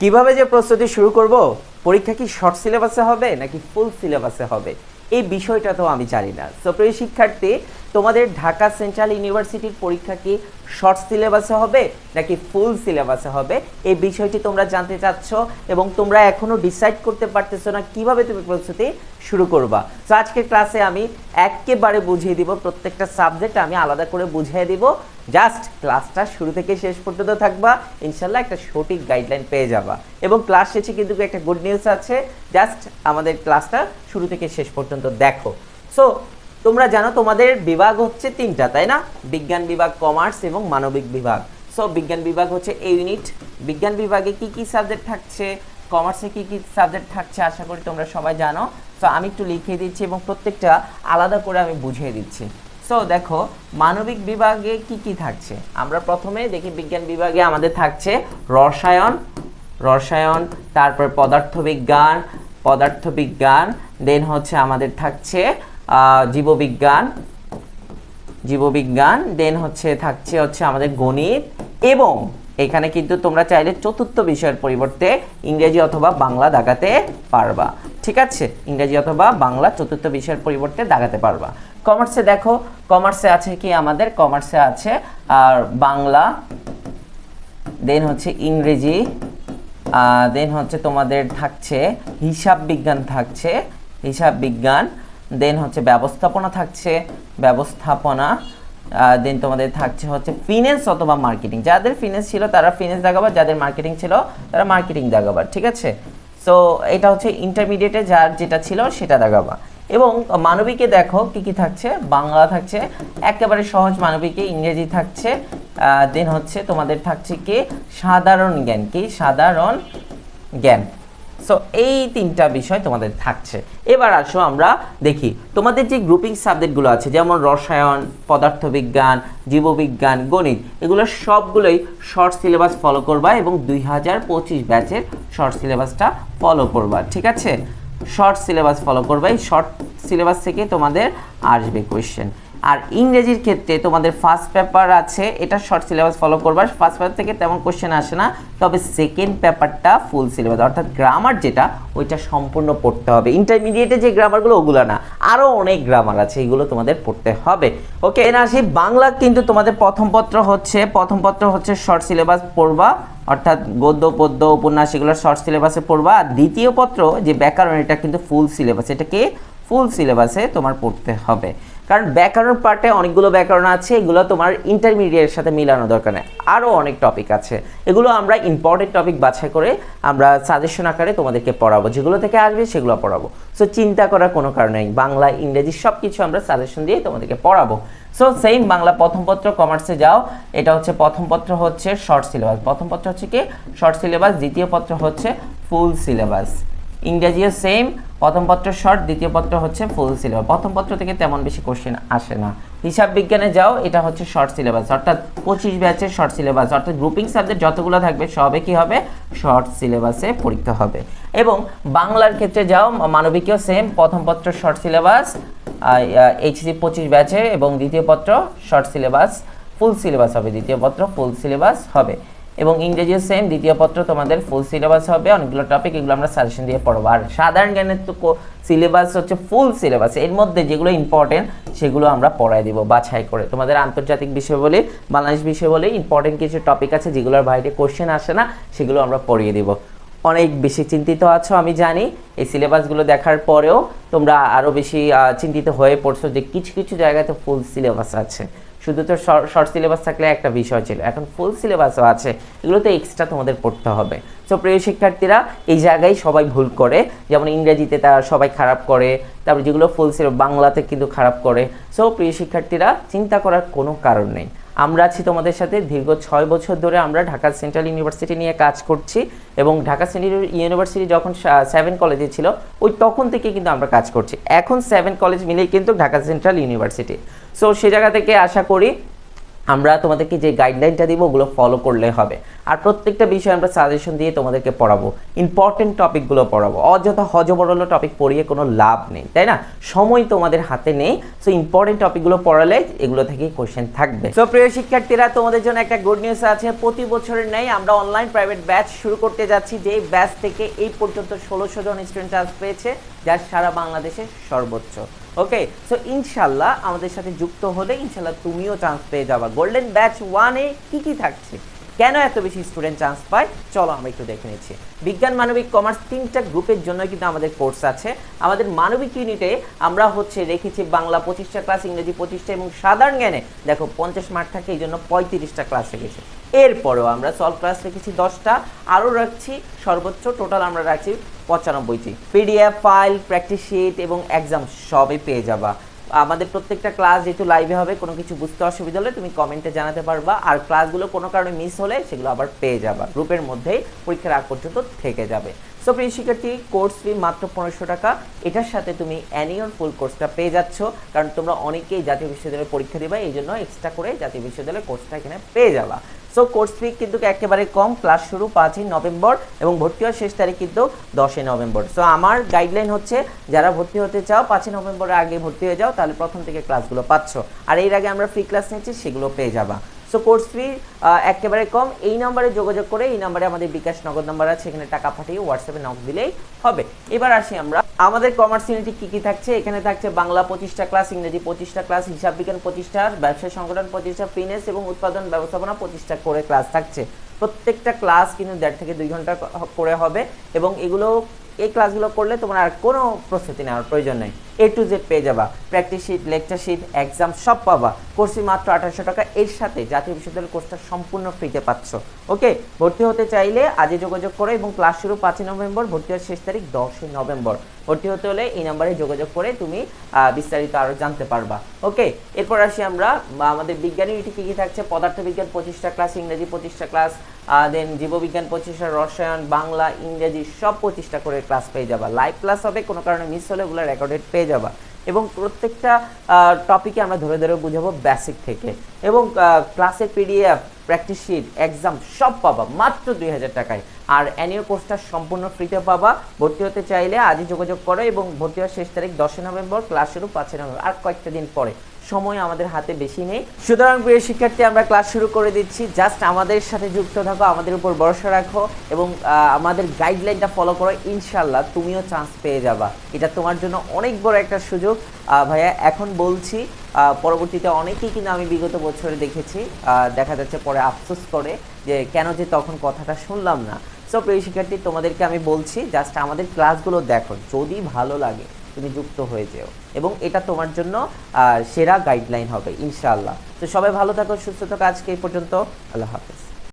কীভাবে যে প্রস্তুতি শুরু করব? পরীক্ষা কি শর্ট সিলেবাসে হবে নাকি ফুল সিলেবাসে হবে? এই বিষয়টা তো আমি জানি না। সো প্রিয় শিক্ষার্থী তোমাদের ঢাকা সেন্ট্রাল ইউনিভার্সিটির পরীক্ষা কি শর্ট সিলেবাসে হবে নাকি ফুল সিলেবাসে হবে? এই বিষয়টি তোমরা জানতে চাচ্ছ এবং তোমরা এখনও ডিসাইড করতে পারতেছো না কীভাবে তুমি প্রস্তুতি শুরু করবা। তো আজকের ক্লাসে আমি একেবারে বুঝিয়ে দিব, প্রত্যেকটা সাবজেক্ট আমি আলাদা করে বুঝিয়ে দিব। জাস্ট ক্লাসটা শুরু থেকে শেষ পর্যন্ত থাকবা, ইনশাল্লাহ একটা সঠিক গাইডলাইন পেয়ে যাবা। এবং ক্লাস শেষে কিন্তু একটা গুড নিউজ আছে জাস্ট আমাদের ক্লাসটা শুরু থেকে শেষ পর্যন্ত দেখো। সো তোমরা জানো তোমাদের বিভাগ হচ্ছে তিনটা, তাই না? বিজ্ঞান বিভাগ, কমার্স এবং মানবিক বিভাগ। সো বিজ্ঞান বিভাগ হচ্ছে এ ইউনিট বিজ্ঞান বিভাগে কি কি সাবজেক্ট থাকছে? কমার্সে কি কি সাবজেক্ট থাকছে? আশা করি তোমরা সবাই জানো। সো আমি একটু লিখে দিচ্ছি এবং প্রত্যেকটা আলাদা করে আমি বুঝিয়ে দিচ্ছি। সো দেখো, মানবিক বিভাগে কি কি থাকছে? আমরা প্রথমে দেখি বিজ্ঞান বিভাগে আমাদের থাকছে রসায়ন রসায়ন, তারপর পদার্থবিজ্ঞান পদার্থবিজ্ঞান দেন হচ্ছে আমাদের থাকছে জীববিজ্ঞান জীববিজ্ঞান দেন হচ্ছে, থাকছে হচ্ছে আমাদের গণিত এবং এখানে কিন্তু তোমরা চাইলে চতুর্থ বিষয়ের পরিবর্তে ইংরেজি অথবা বাংলা দাগাতে পারবা। ঠিক আছে? ইংরেজি অথবা বাংলা চতুর্থ বিষয়ের পরিবর্তে দাগাতে পারবা। কমার্সে দেখো কমার্সে আছে কি আমাদের? কমার্সে আছে, আর বাংলা দেন হচ্ছে ইংরেজি দেন হচ্ছে তোমাদের থাকছে, হিসাব বিজ্ঞান থাকছে, হিসাব বিজ্ঞান দেন হচ্ছে ব্যবস্থাপনা থাকছে, ব্যবস্থাপনা দেন তোমাদের থাকছে হচ্ছে ফিনান্স অথবা মার্কেটিং যাদের ফিনান্স ছিল তারা ফিনান্স দাগাবার যাদের মার্কেটিং ছিল তারা মার্কেটিং দাগাবার ঠিক আছে? সো এটা হচ্ছে ইন্টারমিডিয়েটে যার যেটা ছিল সেটা দাগাবা এবং মানবিকে দেখো কি কি থাকছে? বাংলা থাকছে, একেবারে সহজ মানবিকে, ইংরেজি থাকছে দেন হচ্ছে তোমাদের থাকছে কি? সাধারণ জ্ঞান। কি? সাধারণ জ্ঞান। সো এই তিনটা বিষয় তোমাদের থাকছে। এবার আসো আমরা দেখি, তোমাদের যে গ্রুপিং সাবজেক্টগুলো আছে, যেমন রসায়ন, পদার্থবিজ্ঞান, জীববিজ্ঞান, গণিত, এগুলো সবগুলোই শর্ট সিলেবাস ফলো করবা এবং দুই হাজার পঁচিশ ব্যাচের শর্ট সিলেবাসটা ফলো করবা, ঠিক আছে? শর্ট সিলেবাস ফলো করবে, এই শর্ট সিলেবাস থেকে তোমাদের আসবে কোয়েশ্চেন আর ইংরেজির ক্ষেত্রে তোমাদের ফার্স্ট পেপার আছে, এটা শর্ট সিলেবাস ফলো করবার। ফার্স্ট পেপার থেকে তেমন কোশ্চেন আসে না, তবে সেকেন্ড পেপারটা ফুল সিলেবাস অর্থাৎ গ্রামার যেটা, ওইটা সম্পূর্ণ পড়তে হবে। ইন্টারমিডিয়েটে যে গ্রামারগুলো ওগুলো না আরও অনেক গ্রামার আছে, এগুলো তোমাদের পড়তে হবে। ওকে এর আসি, বাংলা কিন্তু তোমাদের প্রথম পত্র হচ্ছে, প্রথম পত্র হচ্ছে শর্ট সিলেবাস পড়বা, অর্থাৎ গদ্য, পদ্য, উপন্যাস, এগুলো শর্ট সিলেবাসে পড়বা। আর দ্বিতীয় পত্র, যে ব্যাকরণ, এটা কিন্তু ফুল সিলেবাস এটাকে ফুল সিলেবাসে তোমার পড়তে হবে। কারণ ব্যাকরণ পার্টে অনেকগুলো ব্যাকরণ আছে, এগুলো তোমার ইন্টারমিডিয়েটের সাথে মিলানো দরকার নেই। আরও অনেক টপিক আছে। এগুলো আমরা ইম্পর্টেন্ট টপিক বাছাই করে আমরা সাজেশন আকারে তোমাদেরকে পড়াবো। যেগুলো থেকে আসবে সেগুলো পড়াবো। সো চিন্তা করার কোনো কারণ নেই। বাংলা, ইংরেজি সব কিছু আমরা সাজেশন দিয়ে তোমাদেরকে পড়াবো। সো সেম বাংলা প্রথম পত্র কমার্সে যাও। এটা হচ্ছে প্রথম পত্র হচ্ছে শর্ট সিলেবাস প্রথম পত্র হচ্ছে কি? শর্ট সিলেবাস দ্বিতীয় পত্র হচ্ছে ফুল সিলেবাস ইংরেজিও সেম প্রথম পত্র শর্ট দ্বিতীয় পত্র হচ্ছে ফুল সিলেবাস প্রথম পত্র থেকে তেমন বেশি কোশ্চেন আসে না। হিসাব বিজ্ঞানে যাও, এটা হচ্ছে শর্ট সিলেবাস অর্থাৎ পঁচিশ ব্যাচের শর্ট সিলেবাস অর্থাৎ গ্রুপিং সাবজেক্ট যতগুলো থাকবে, সবে কি হবে? শর্ট সিলেবাসে পরীক্ষা হবে। এবং বাংলার ক্ষেত্রে যাও, মানবিকীয় সেম প্রথম পত্র শর্ট সিলেবাস এইচসি পঁচিশ ব্যাচে এবং দ্বিতীয় পত্র শর্ট সিলেবাস ফুল সিলেবাস হবে। দ্বিতীয় পত্র ফুল সিলেবাস হবে। এবং ইংরেজিও সেম দ্বিতীয় পত্র তোমাদের ফুল সিলেবাস হবে, অনেকগুলো টপিক এগুলো আমরা সাজেশন দিয়ে পড়ব। আর সাধারণ জ্ঞানের তো সিলেবাস হচ্ছে ফুল সিলেবাস এর মধ্যে যেগুলো ইম্পর্টেন্ট সেগুলো আমরা পড়াই দিব, বাছাই করে। তোমাদের আন্তর্জাতিক বিষয় বলে, বাংলাদেশ বিষয় বলে ইম্পর্টেন্ট কিছু টপিক আছে যেগুলোর বাইরে কোশ্চেন আসে না, সেগুলো আমরা পড়িয়ে দিব। অনেক বেশি চিন্তিত আছো, আমি জানি, এই সিলেবাসগুলো দেখার পরেও তোমরা আরও বেশি চিন্তিত হয়ে পড়ছো যে কিছু কিছু জায়গাতে ফুল সিলেবাস আছে। শুধু তো শর্ট সিলেবাস থাকলে একটা বিষয় ছিল, এখন ফুল সিলেবাসও আছে, এগুলোতে এক্সট্রা তোমাদের পড়তে হবে। সো প্রিয় শিক্ষার্থীরা, এই জায়গায় সবাই ভুল করে, যেমন ইংরেজিতে তারা সবাই খারাপ করে, তারপর যেগুলো ফুল সিলেবাস বাংলাতে কিন্তু খারাপ করে। সো প্রিয় শিক্ষার্থীরা, চিন্তা করার কোনো কারণ নেই। আমরা আছি তোমাদের সাথে। দীর্ঘ ছয় বছর ধরে আমরা ঢাকা সেন্ট্রাল ইউনিভার্সিটি নিয়ে কাজ করছি এবং ঢাকা সেন্ট্রাল ইউনিভার্সিটি যখন সেভেন কলেজে ছিল, ওই তখন থেকে কিন্তু আমরা কাজ করছি। এখন সেভেন কলেজ মিলেই কিন্তু ঢাকা সেন্ট্রাল ইউনিভার্সিটি। সো সে জায়গা থেকে আশা করি আমরা তোমাদেরকে যে গাইডলাইনটা দিব, ওগুলো ফলো করলে হবে। আর প্রত্যেকটা বিষয়ে আমরা সাজেশন দিয়ে তোমাদেরকে পড়াবো। ইম্পর্টেন্ট টপিকগুলো পড়াবো। অযথা হজবরল টপিক পড়িয়ে কোনো লাভ নেই, তাই না? সময় তোমাদের হাতে নেই সো ইম্পর্টেন্ট টপিকগুলো পড়ালে এগুলো থেকেই কোশ্চেন থাকবে। সো প্রিয় শিক্ষার্থীরা, তোমাদের জন্য একটা গুড নিউজ আছে। প্রতি বছরের নেই আমরা অনলাইন প্রাইভেট ব্যাচ শুরু করতে যাচ্ছি, যেই ব্যাচ থেকে এই পর্যন্ত ষোলোশো জন স্টুডেন্ট চান্স পেয়েছে, যার সারা বাংলাদেশে সর্বোচ্চ। ওকে সো ইনশাল্লাহ আমাদের সাথে যুক্ত হলে ইনশাল্লাহ তুমিও চান্স পেয়ে যাবা। গোল্ডেন ব্যাচ ওয়ানে কি কি থাকছে? কেন এত বেশি স্টুডেন্ট চান্স পায়? চলো আমরা একটু দেখে নিচ্ছি। বিজ্ঞান, মানবিক কমার্স তিনটা গ্রুপের জন্য কিন্তু আমাদের কোর্স আছে। আমাদের মানবিক ইউনিটে আমরা হচ্ছে রেখেছি বাংলা পঁচিশটা ক্লাস ইংরেজি পঁচিশটা এবং সাধারণ জ্ঞানে দেখো পঞ্চাশ মার্ক থাকে, এই জন্য পঁয়ত্রিশটা ক্লাস রেখেছি। এরপরেও আমরা সলভ ক্লাস রেখেছি দশটা। আরও রাখছি সর্বোচ্চ টোটাল আমরা রাখছি পঁচানব্বইটি। পিডিএফ ফাইল প্র্যাকটিস শিট এবং এক্সাম সবই পেয়ে যাবা। আমাদের প্রত্যেকটা ক্লাস যেহেতু লাইভে হবে, কোনো কিছু বুঝতে অসুবিধা হলে তুমি কমেন্টে জানাতে পারবা। আর ক্লাসগুলো কোনো কারণে মিস হলে সেগুলো আবার পেয়ে যাবা। গ্রুপের মধ্যেই পরীক্ষার আগ পর্যন্ত থেকে যাবে। সো প্রিয় শিক্ষার্থী কোর্স ফি মাত্র পনেরোশো টাকা। এটার সাথে তুমি অ্যানিয়ন ফুল কোর্সটা পেয়ে যাচ্ছ। কারণ তোমরা অনেকেই জাতীয় বিশ্ববিদ্যালয়ে পরীক্ষা দিবা এই জন্য এক্সট্রা করে জাতীয় বিশ্ববিদ্যালয়ের কোর্সটা এখানে পেয়ে যাবা। সো কোর্স ফি কিন্তু একেবারে কম ক্লাস শুরু পাঁচই নভেম্বর এবং ভর্তি হওয়ার শেষ তারিখ কিন্তু দশই নভেম্বর। সো আমার গাইডলাইন হচ্ছে, যারা ভর্তি হতে চাও, পাঁচই নভেম্বরের আগে ভর্তি হয়ে যাও, তাহলে প্রথম থেকে ক্লাসগুলো পাচ্ছ। আর এর আগে আমরা ফ্রি ক্লাস নিচ্ছি সেগুলো পেয়ে যাবা। সো কোর্স ফি একেবারে কম। এই নম্বরে যোগাযোগ করে, এই নম্বরে আমাদের বিকাশ নগদ নাম্বার আছে, এখানে টাকা পাঠিয়ে হোয়াটসঅ্যাপে নক দিলেই হবে। এবার আসি আমরা। আমাদের কমার্স ইউনিটি কী কী থাকছে? এখানে থাকছে বাংলা পঁচিশটা ক্লাস ইংরেজি পঁচিশটা ক্লাস হিসাব বিজ্ঞান পঁচিশটা, ব্যবসায় সংগঠন পঁচিশটা ফিনেস এবং উৎপাদন ব্যবস্থাপনা পঁচিশটা করে ক্লাস থাকছে। প্রত্যেকটা ক্লাস কিন্তু দেড় থেকে দুই ঘণ্টা করে হবে এবং এগুলো, এই ক্লাসগুলো করলে তোমার আর কোনো প্রস্তুতি নেওয়ার প্রয়োজন নেই। এ টু জেড পেয়ে যাবা। Practice sheet lecture sheet exam সব পাবা। কোর্সি মাত্র আঠারোশো টাকা। এর সাথে জাতীয় বিশ্ববিদ্যালয়ের কোর্সটা সম্পূর্ণ ফ্রিতে পাচ্ছ। ওকে? ভর্তি হতে চাইলে আজই যোগাযোগ করো এবং ক্লাস শুরু পাঁচই নভেম্বর, ভর্তি হওয়ার শেষ তারিখ দশই নভেম্বর। ভর্তি হতে হলে এই নাম্বারে যোগাযোগ করে তুমি বিস্তারিত আরও জানতে পারবা। ওকে? এরপর আসি আমরা আমাদের বিজ্ঞান ইউনিটি কী কী থাকছে? পদার্থবিজ্ঞান পঁচিশটা ক্লাস, ইংরেজি পঁচিশটা ক্লাস দেন জীববিজ্ঞান পঁচিশটা, রসায়ন, বাংলা, ইংরেজি সব পঁচিশটা করে ক্লাস পেয়ে যাবা। লাইভ ক্লাস হবে, কোনো কারণে মিস হলে ওগুলো রেকর্ডেড পেয়ে যাবা। এবং প্রত্যেকটা টপিকে আমরা ধরে ধরে বুঝাবো বেসিক থেকে। এবং ক্লাসের পিডিএফ প্র্যাকটিস শিট এক্সাম সব পাবা, মাত্র দুই হাজার টাকায়। আর অ্যানুয়াল কোর্সটা সম্পূর্ণ ফ্রিতে পাবা। ভর্তি হতে চাইলে আজই যোগাযোগ করো এবং ভর্তি হওয়ার শেষ তারিখ দশই নভেম্বর ক্লাস শুরু পাঁচই নভেম্বর, আর কয়েকটা দিন পরে। সময় আমাদের হাতে বেশি নেই। সুতরাং প্রিয় শিক্ষার্থী, আমরা ক্লাস শুরু করে দিচ্ছি। জাস্ট আমাদের সাথে যুক্ত থাকো, আমাদের উপর ভরসা রাখো এবং আমাদের গাইডলাইনটা ফলো করো। ইনশাল্লাহ তুমিও চান্স পেয়ে যাবা। এটা তোমার জন্য অনেক বড় একটা সুযোগ। ভাইয়া, এখন বলছি পরবর্তীতে অনেকেই কিন্তু আমি বিগত বছরে দেখেছি দেখা যাচ্ছে পরে আফসোস করে যে কেন যে তখন কথাটা শুনলাম না। সো প্রিয় শিক্ষার্থী, তোমাদেরকে আমি বলছি জাস্ট আমাদের ক্লাসগুলো দেখো। যদি ভালো লাগে তুমি যুক্ত হয়ে যেও। এবং এটা তোমার জন্য সেরা গাইডলাইন হবে, ইনশাআল্লাহ। তো সবাই ভালো থাকো, সুস্থ থাকো, আজকে এই পর্যন্ত। আল্লাহ হাফেজ।